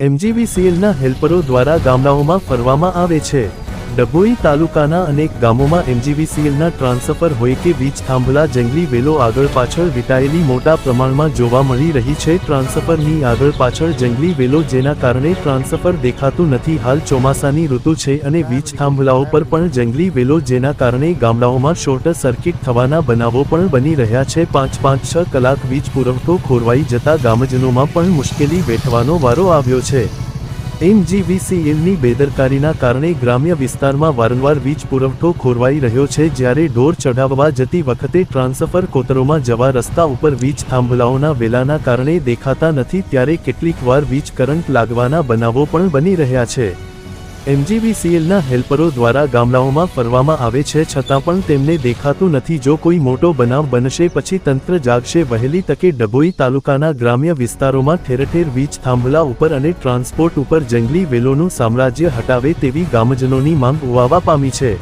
એમજીવીસીએલના હેલ્પરો દ્વારા ગામડાઓમાં ફરવામાં આવે છે. ડભોઈ તાલુકાના અનેક ગામોમાં એમજીવીસીએલના ટ્રાન્સફર હોય કે વીજ થાંભલા જંગલી વેલો આગળ પાછળ વિટાયેલી મોટા પ્રમાણમાં જોવા મળી રહી છે. ટ્રાન્સફરની આગળ પાછળ જંગલી વેલો જેના કારણે ટ્રાન્સફર દેખાતું નથી. હાલ ચોમાસાની ઋતુ છે અને વીજ થાંભલાઓ પર પણ જંગલી વેલો જેના કારણે ગામડાઓમાં શોર્ટ સર્કિટ થવાના બનાવો પણ બની રહ્યા છે. પાંચ પાંચ છ કલાક વીજ પુરવઠો ખોરવાઈ જતા ગામજનોમાં પણ મુશ્કેલી વેઠવાનો વારો આવ્યો છે. એમજીવીસીએલની બેદરકારીના કારણે ગ્રામ્ય વિસ્તારમાં વારંવાર વીજ પુરવઠો ખોરવાઈ રહ્યો છે જ્યારે ઢોર ચઢાવવા જતી વખતે ટ્રાન્સફર કોતરોમાં જવા રસ્તા ઉપર વીજ થાંભલાઓના વેલાના કારણે દેખાતા નથી ત્યારે કેટલીક વાર વીજ કરંટ લાગવાના બનાવો પણ બની રહ્યા છે. એમજીવીસીએલના હેલ્પરો દ્વારા ગામડાઓમાં ફરવામાં આવે છે છતાં પણ તેમને દેખાતું નથી જો કોઈ મોટો બનાવ બનશે પછી તંત્ર જાગશે વહેલી તકે ડભોઈ તાલુકાના ગ્રામ્ય વિસ્તારોમાં ઠેરઠેર વીજ થાંભલા ઉપર અને ટ્રાન્સપોર્ટ ઉપર જંગલી વેલોનું સામ્રાજ્ય હટાવે તેવી ગામજનોની માંગ ઉવાવા પામી છે.